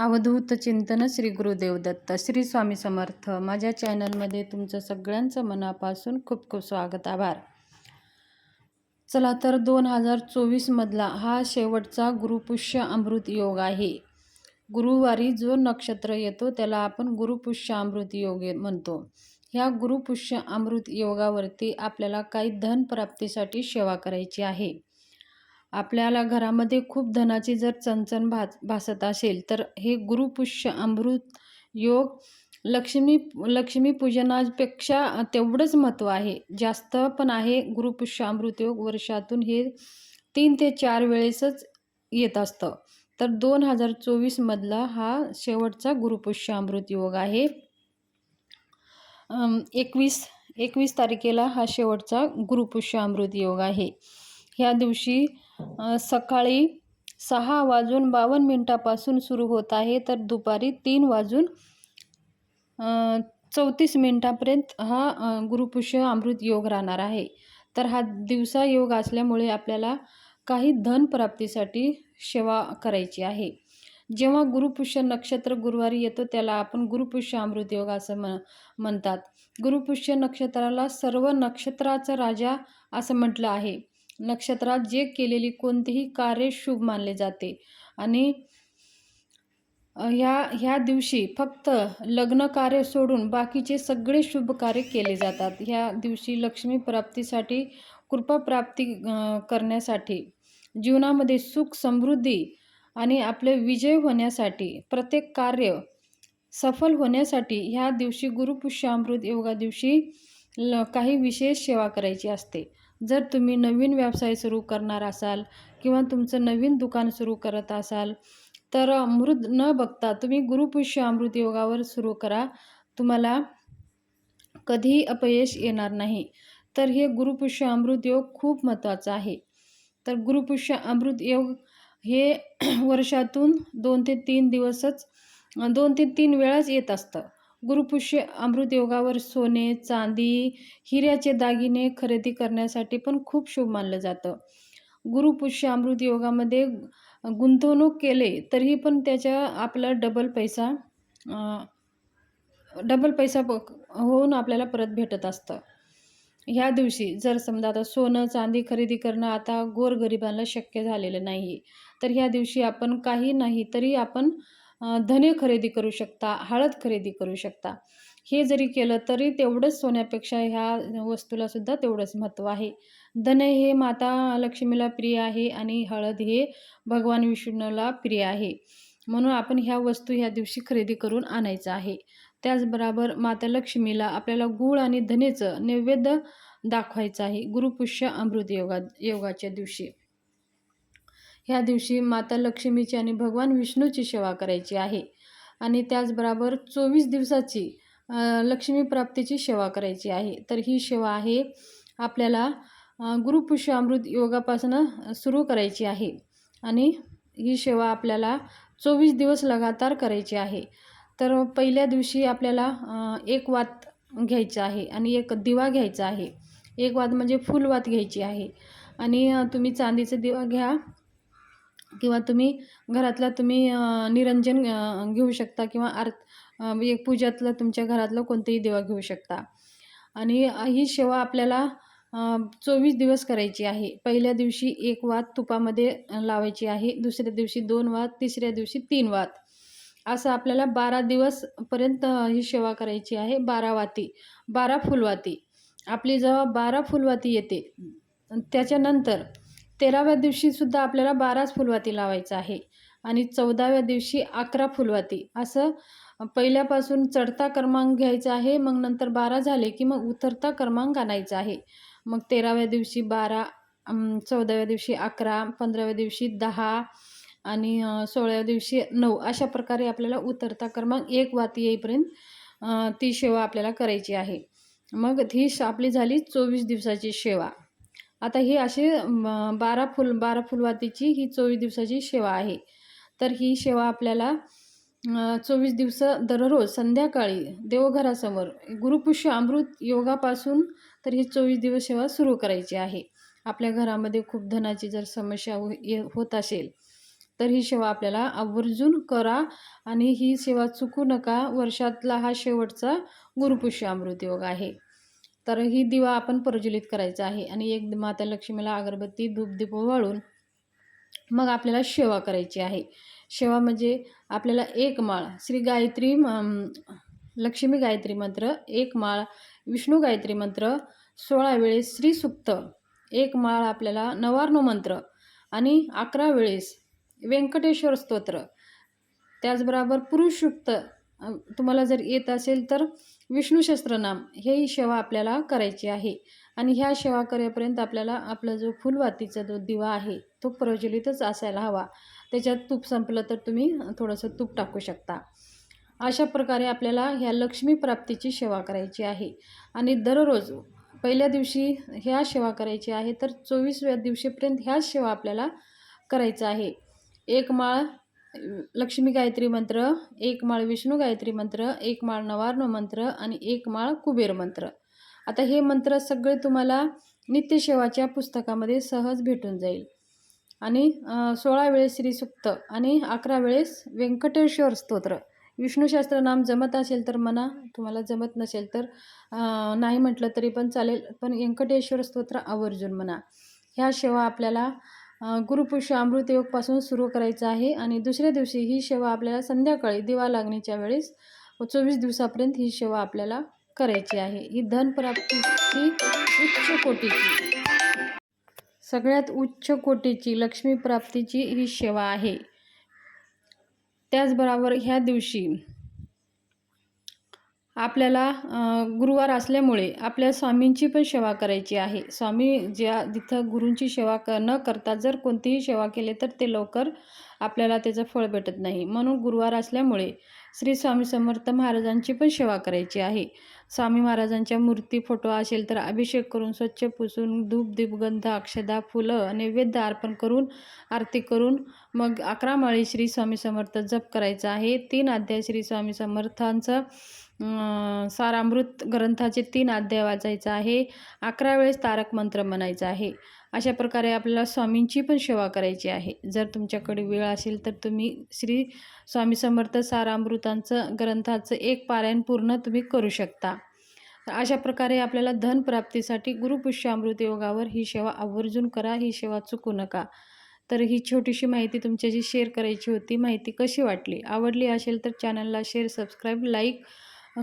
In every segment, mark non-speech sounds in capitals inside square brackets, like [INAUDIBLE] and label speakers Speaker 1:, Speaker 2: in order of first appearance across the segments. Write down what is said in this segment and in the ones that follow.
Speaker 1: अवधूत चिंतन श्री गुरुदेव दत्त श्री स्वामी समर्थ. माझ्या चॅनलमध्ये तुमचं सगळ्यांचं मनापासून खूप खूप स्वागत आभार. चला तर दोन हजार चोवीसमधला हा शेवटचा गुरुपुष्य अमृत योग आहे. गुरुवारी जो नक्षत्र येतो त्याला आपण गुरुपुष्य अमृत योग म्हणतो. ह्या गुरुपुष्य अमृत योगावरती आपल्याला काही धन प्राप्तीसाठी सेवा करायची आहे. आपल्याला घरामध्ये खूप धनाची जर चणचण भास भासत असेल तर हे गुरुपुष्य अमृत योग लक्ष्मी लक्ष्मी पूजनापेक्षा तेवढंच महत्त्व आहे. जास्त पण आहे गुरुपुष्य अमृत योग वर्षातून हे तीन ते चार वेळेसच येत असतं. तर दोन हजार चोवीसमधला हा शेवटचा गुरुपुष्य अमृत योग आहे. एकवीस एकवीस तारखेला हा शेवटचा गुरुपुष्य अमृत योग आहे. ह्या दिवशी सकाळी सहा वाजून बावन्न मिनटापासून सुरू होत आहे तर दुपारी तीन वाजून चौतीस मिनटापर्यंत हा गुरुपुष्य अमृत योग राहणार आहे. तर हा दिवसा योग असल्यामुळे आपल्याला काही धन प्राप्तीसाठी सेवा करायची आहे. जेव्हा गुरुपुष्य नक्षत्र गुरुवारी येतो त्याला आपण गुरुपुष्य अमृत योग असं म्हण म्हणतात. गुरुपुष्य नक्षत्राला सर्व नक्षत्राचा राजा असं म्हटलं आहे. नक्षत्रात जे केलेली कोणतेही कार्य शुभ मानले जाते. आणि ह्या ह्या दिवशी फक्त लग्न कार्य सोडून बाकीचे सगळे शुभ कार्य केले जातात. ह्या दिवशी लक्ष्मी प्राप्तीसाठी कृपा प्राप्ती करण्यासाठी जीवनामध्ये सुख समृद्धी आणि आपले विजय होण्यासाठी प्रत्येक कार्य सफल होण्यासाठी ह्या दिवशी गुरुपुष्यामृत योगा दिवशी ल काही विशेष सेवा करायची असते. जर तुम्ही नवीन व्यवसाय सुरू करणार असाल किंवा तुमचं नवीन दुकान सुरू करत असाल तर अमृत न बघता तुम्ही गुरुपुष्य अमृत योगावर सुरू करा. तुम्हाला कधीही अपयश येणार नाही. तर हे गुरुपुष्य अमृत योग खूप महत्त्वाचा आहे. तर गुरुपुष्य अमृत योग हे [CLEARS THROAT] वर्षातून दोन ते तीन दिवसच दोन ते तीन वेळाच येत असतं. गुरुपुष्य अमृतयोगावर सोने चांदी हिऱ्याचे दागिने खरेदी करण्यासाठी पण खूप शुभ मानलं जातं. गुरुपुष्य अमृत योगामध्ये गुंतवणूक केले तरीही पण त्याच्या आपला डबल पैसा डबल पैसा होऊन आपल्याला परत भेटत असतं. ह्या दिवशी जर समजा आता सोनं चांदी खरेदी करणं आता गोरगरिबांना शक्य झालेलं नाही तर ह्या दिवशी आपण काही नाही तरी आपण धने खरेदी करू शकता हळद खरेदी करू शकता. हे जरी केलं तरी तेवढंच सोन्यापेक्षा ह्या वस्तूला सुद्धा तेवढंच महत्त्व आहे. धने हे माता लक्ष्मीला प्रिय आहे आणि हळद हे भगवान विष्णूला प्रिय आहे. म्हणून आपण ह्या वस्तू ह्या दिवशी खरेदी करून आणायचं आहे. त्याचबरोबर माता लक्ष्मीला आपल्याला गूळ आणि धनेचं नैवेद्य दाखवायचं आहे. गुरुपुष्य अमृत योगा योगाच्या दिवशी. ह्या दिवशी माता लक्ष्मीची आणि भगवान विष्णूची सेवा करायची आहे. आणि त्याचबरोबर चोवीस दिवसाची लक्ष्मी प्राप्तीची सेवा करायची आहे. तर ही सेवा आहे आपल्याला गुरुपुष्य अमृत योगापासून सुरू करायची आहे. आणि ही सेवा आपल्याला चोवीस दिवस लगातार करायची आहे. तर पहिल्या दिवशी आपल्याला एक वात घ्यायचं आहे आणि एक दिवा घ्यायचा आहे. एक वात म्हणजे फुलवात घ्यायची आहे. आणि तुम्ही चांदीचा दिवा घ्या. किंवा तुम्ही घरातला तुम्ही निरंजन घेऊ शकता किंवा आर एक म्हणजे पूजातलं तुमच्या घरातलं कोणतेही देवा घेऊ शकता. आणि ही सेवा आपल्याला चोवीस दिवस करायची आहे. पहिल्या दिवशी एक वात तुपामध्ये लावायची आहे. दुसऱ्या दिवशी दोन वात तिसऱ्या दिवशी तीन वात. असं आपल्याला बारा दिवसपर्यंत ही सेवा करायची आहे. बारा वाती बारा फुलवाती. आपली जेव्हा बारा फुलवाती येते त्याच्यानंतर तेराव्या दिवशीसुद्धा आपल्याला बाराच फुलवाती लावायचं आहे. आणि चौदाव्या दिवशी अकरा फुलवाती. असं पहिल्यापासून चढता क्रमांक घ्यायचा आहे मग नंतर बारा झाले की मग उतरता क्रमांक आणायचा आहे. मग तेराव्या दिवशी बारा चौदाव्या दिवशी अकरा पंधराव्या दिवशी दहा आणि सोळाव्या दिवशी नऊ अशा प्रकारे आपल्याला उतरता क्रमांक एक वाती येईपर्यंत ती सेवा आपल्याला करायची आहे. मग ही आपली झाली चोवीस दिवसाची सेवा. आता ही असे बारा फुल बारा फुलवातीची ही चोवीस दिवसाची सेवा आहे. तर ही सेवा आपल्याला चोवीस दिवस दररोज संध्याकाळी देवघरासमोर गुरुपुष्य अमृत योगापासून तर ही चोवीस दिवस सेवा सुरू करायची आहे. आपल्या घरामध्ये खूप धनाची जर समस्या हो, होत असेल तर ही सेवा आपल्याला आवर्जून करा आणि ही सेवा चुकू नका. वर्षातला हा शेवटचा गुरुपुष्य अमृत योग आहे. तर ही दिवा आपण प्रज्वलित करायचा आहे आणि एक माता लक्ष्मीला अगरबत्ती धूप दीप वाळून मग आपल्याला सेवा करायची आहे. सेवा म्हणजे आपल्याला एक माळ श्री गायत्री लक्ष्मी गायत्री मंत्र एक माळ विष्णू गायत्री मंत्र सोळा वेळेस श्रीसुक्त एक माळ आपल्याला नवार्णो मंत्र आणि अकरा वेळेस व्यंकटेश्वर स्तोत्र. त्याचबरोबर पुरुष सुक्त तुम्हाला जर येत असेल तर विष्णू सहस्त्रनाम ही सेवा आपल्याला करायची आहे. आणि ह्या सेवा करेपर्यंत आपल्याला आपला जो फुलवातीचा जो दिवा आहे तो प्रज्वलितच असायला हवा. त्याच्यात तूप संपलं तर तुम्ही थोडंसं तूप टाकू शकता. अशा प्रकारे आपल्याला ह्या लक्ष्मी प्राप्तीची सेवा करायची आहे. आणि दररोज पहिल्या दिवशी ह्या सेवा करायची आहे तर चोवीसव्या दिवशीपर्यंत ह्याच सेवा आपल्याला करायचं आहे. एक माळ लक्ष्मी गायत्री मंत्र एक माळ विष्णू गायत्री मंत्र एक माळ नवार्ण मंत्र आणि एक माळ कुबेर मंत्र. आता हे मंत्र सगळे तुम्हाला नित्यसेवाच्या पुस्तकामध्ये सहज भेटून जाईल. आणि सोळा वेळेस श्रीसुक्त आणि अकरा वेळेस व्यंकटेश्वर स्तोत्र. विष्णूशास्त्र नाम जमत असेल तर म्हणा तुम्हाला जमत नसेल तर नाही म्हटलं तरी पण चालेल. पण व्यंकटेश्वर स्तोत्र आवर्जून म्हणा. ह्या सेवा आपल्याला गुरुपुष्य अमृत योगपासून सुरू करायचं आहे आणि दुसऱ्या दिवशी ही सेवा आपल्याला संध्याकाळी दिवा लागणीच्या वेळेस चोवीस दिवसापर्यंत ही सेवा आपल्याला करायची आहे. ही धनप्राप्तीची उच्च कोटीची सगळ्यात उच्च कोटीची लक्ष्मीप्राप्तीची ही सेवा आहे. त्याचबरोबर ह्या दिवशी आपल्याला गुरुवार असल्यामुळे आपल्या स्वामींची पण सेवा करायची आहे. स्वामी ज्या जिथं गुरूंची सेवा क न करता जर कोणतीही सेवा केली तर ते लवकर आपल्याला त्याचं फळ भेटत नाही. म्हणून गुरुवार असल्यामुळे श्री स्वामी समर्थ महाराजांची पण सेवा करायची आहे. स्वामी महाराजांच्या मूर्ती फोटो असेल तर अभिषेक करून स्वच्छ पुसून धूप दीपगंध अक्षदा फुलं नैवेद्य अर्पण करून आरती करून मग अकरा माळी श्री स्वामी समर्थ जप करायचा आहे. तीन अध्याय श्री स्वामी समर्थांचं सारामृत ग्रंथाचे तीन अध्याय वाचायचा आहे. अकरा वेळेस तारक मंत्र म्हणायचा आहे. अशा प्रकारे आपल्याला स्वामींची पण सेवा करायची आहे. जर तुमच्याकडे वेळ असेल तर तुम्ही श्री स्वामी समर्थ सारामृतांचं ग्रंथाचं एक पारायण पूर्ण तुम्ही करू शकता. अशा प्रकारे आपल्याला धनप्राप्तीसाठी गुरुपुष्यामृत योगावर ही सेवा आवर्जून करा ही सेवा चुकू नका. तर ही छोटीशी माहिती तुमच्याशी शेअर करायची होती. माहिती कशी वाटली? आवडली असेल तर चॅनलला शेअर सबस्क्राईब लाईक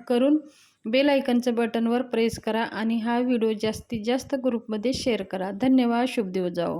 Speaker 1: करून बेल आयकनचं बटनवर प्रेस करा आणि हा व्हिडिओ जास्तीत जास्त ग्रुपमध्ये शेअर करा. धन्यवाद. शुभ दिवस जाओ.